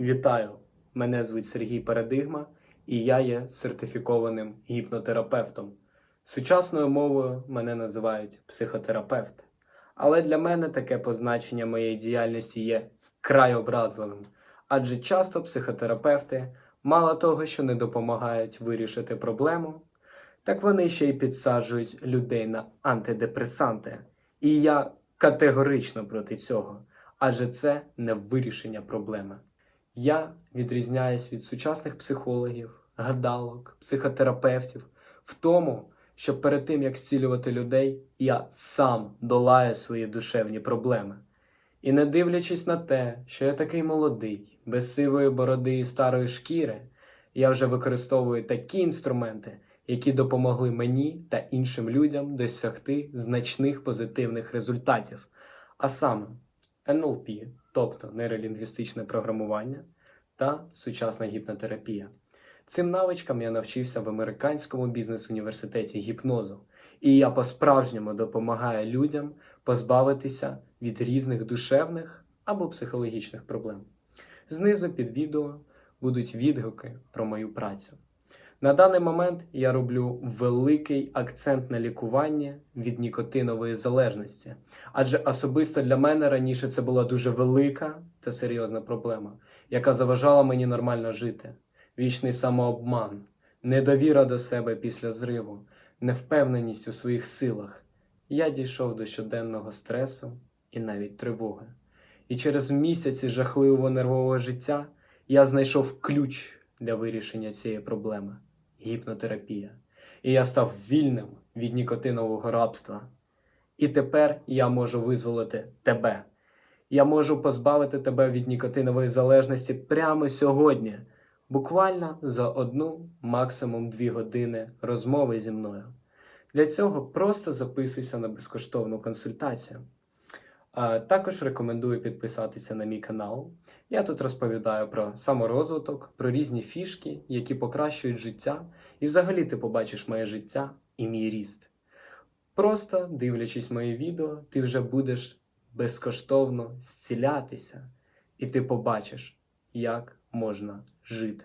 Вітаю! Мене звуть Сергій Парадигма, і я є сертифікованим гіпнотерапевтом. Сучасною мовою мене називають психотерапевт. Але для мене таке позначення моєї діяльності є вкрай образливим, адже часто психотерапевти мало того, що не допомагають вирішити проблему, так вони ще й підсаджують людей на антидепресанти. І я категорично проти цього, адже це не вирішення проблеми. Я відрізняюсь від сучасних психологів, гадалок, психотерапевтів в тому, що перед тим як зцілювати людей, я сам долаю свої душевні проблеми. І не дивлячись на те, що я такий молодий, без сивої бороди і старої шкіри, я вже використовую такі інструменти, які допомогли мені та іншим людям досягти значних позитивних результатів, а саме НЛП, тобто нейролінгвістичне програмування та сучасна гіпнотерапія. Цим навичкам я навчився в американському бізнес-університеті гіпнозу, і я по-справжньому допомагаю людям позбавитися від різних душевних або психологічних проблем. Знизу під відео будуть відгуки про мою працю. На даний момент я роблю великий акцент на лікуванні від нікотинової залежності, адже особисто для мене раніше це була дуже велика та серйозна проблема, яка заважала мені нормально жити. Вічний самообман, недовіра до себе після зриву, невпевненість у своїх силах. Я дійшов до щоденного стресу і навіть тривоги. І через місяці жахливого нервового життя я знайшов ключ для вирішення цієї проблеми гіпнотерапія. І я став вільним від нікотинового рабства. І тепер я можу визволити тебе. Я можу позбавити тебе від нікотинової залежності прямо сьогодні, буквально за одну, максимум дві години розмови зі мною. Для цього просто записуйся на безкоштовну консультацію. Також рекомендую підписатися на мій канал. Я тут розповідаю про саморозвиток, про різні фішки, які покращують життя, і взагалі ти побачиш моє життя і мій ріст. Просто дивлячись мої відео, ти вже будеш безкоштовно зцілятися, і ти побачиш, як можна жити.